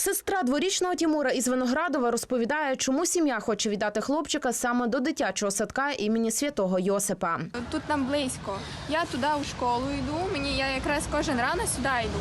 Сестра дворічного Тімура із Виноградова розповідає, чому сім'я хоче віддати хлопчика саме до дитячого садка імені святого Йосипа. Тут нам близько. Я туди у школу йду. Мені я якраз кожен ранок сюди йду.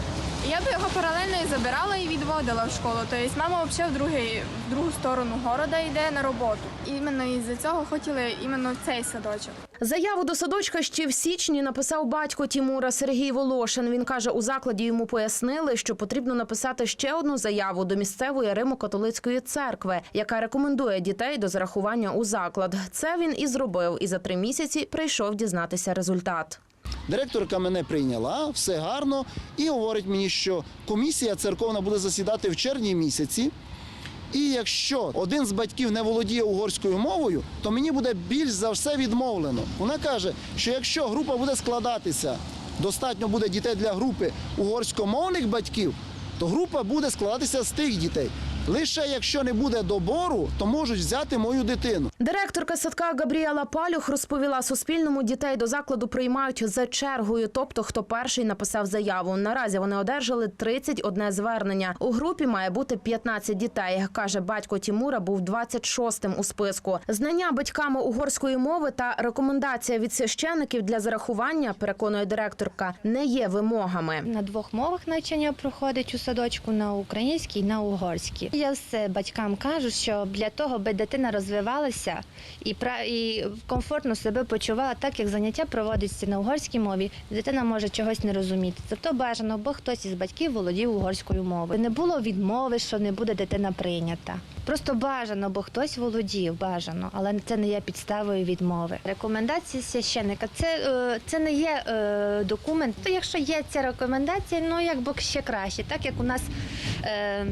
Я би його паралельно і забирала і відводила в школу. Тобто мама взагалі в, другий, в другу сторону города йде на роботу. Іменно із-за цього хотіли іменно цей садочок. Заяву до садочка ще в січні написав батько Тімура Сергій Волошин. Він каже, у закладі йому пояснили, що потрібно написати ще одну заяву до місцевої Римо-католицької церкви, яка рекомендує дітей до зарахування у заклад. Це він і зробив, і за три місяці прийшов дізнатися результат. Директорка мене прийняла, все гарно, і говорить мені, що комісія церковна буде засідати в червні місяці. І якщо один з батьків не володіє угорською мовою, то мені буде більш за все відмовлено. Вона каже, що якщо група буде складатися, достатньо буде дітей для групи угорськомовних батьків, то група буде складатися з тих дітей. Лише якщо не буде добору, то можуть взяти мою дитину. Директорка садка Габріела Палюх розповіла Суспільному, дітей до закладу приймають за чергою, тобто хто перший написав заяву. Наразі вони одержали 31 звернення. У групі має бути 15 дітей. Каже, батько Тімура був 26-м у списку. Знання батьками угорської мови та рекомендація від священиків для зарахування, переконує директорка, не є вимогами. На двох мовах навчання проходить у садочку на українській, на угорській. Я все батькам кажу, що для того, аби дитина розвивалася і і комфортно себе почувала, так як заняття проводиться на угорській мові, дитина може чогось не розуміти. Тобто бажано, бо хтось із батьків володів угорською мовою. Не було відмови, що не буде дитина прийнята. Просто бажано, бо хтось володів, бажано, але це не є підставою відмови. Рекомендації священника це, е, це не є е, документ. То якщо є ця рекомендація, ну якби ще краще, так як у нас. Е,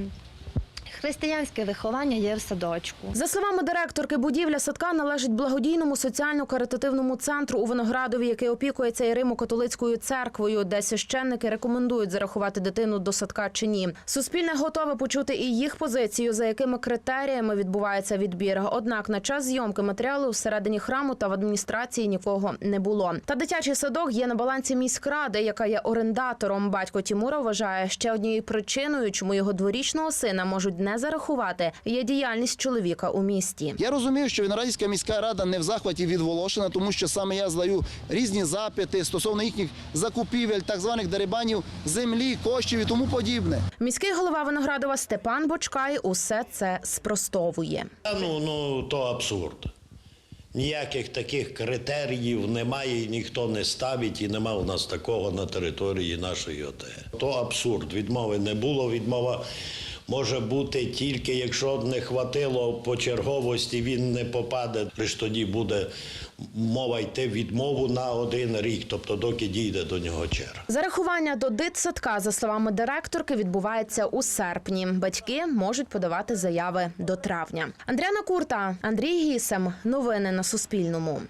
Християнське виховання є в садочку. За словами директорки, будівля садка належить благодійному соціально-каритативному центру у Виноградові, який опікується і Римо-католицькою церквою, де священники рекомендують зарахувати дитину до садка чи ні. Суспільне готове почути і їх позицію, за якими критеріями відбувається відбір. Однак на час зйомки матеріалу всередині храму та в адміністрації нікого не було. Та дитячий садок є на балансі міськради, яка є орендатором. Батько Тімура вважає ще однією причиною, чому його дворічного сина можуть не зарахувати, є діяльність чоловіка у місті. Я розумію, що Виноградівська міська рада не в захваті від Волошина, тому що саме я здаю різні запити стосовно їхніх закупівель, так званих дерибанів землі, коштів і тому подібне. Міський голова Виноградова Степан Бочкай усе це спростовує. Ну, ну то абсурд. Ніяких таких критеріїв немає, і ніхто не ставить, і нема у нас такого на території нашої ОТГ. То абсурд. Відмови не було. Відмова може бути тільки, якщо не хватило по черговості, він не попаде. Лиш тоді буде мова йти відмову на один рік, тобто доки дійде до нього черга. Зарахування до дитсадка, за словами директорки, відбувається у серпні. Батьки можуть подавати заяви до травня. Андріана Курта, Андрій Гісем. Новини на Суспільному.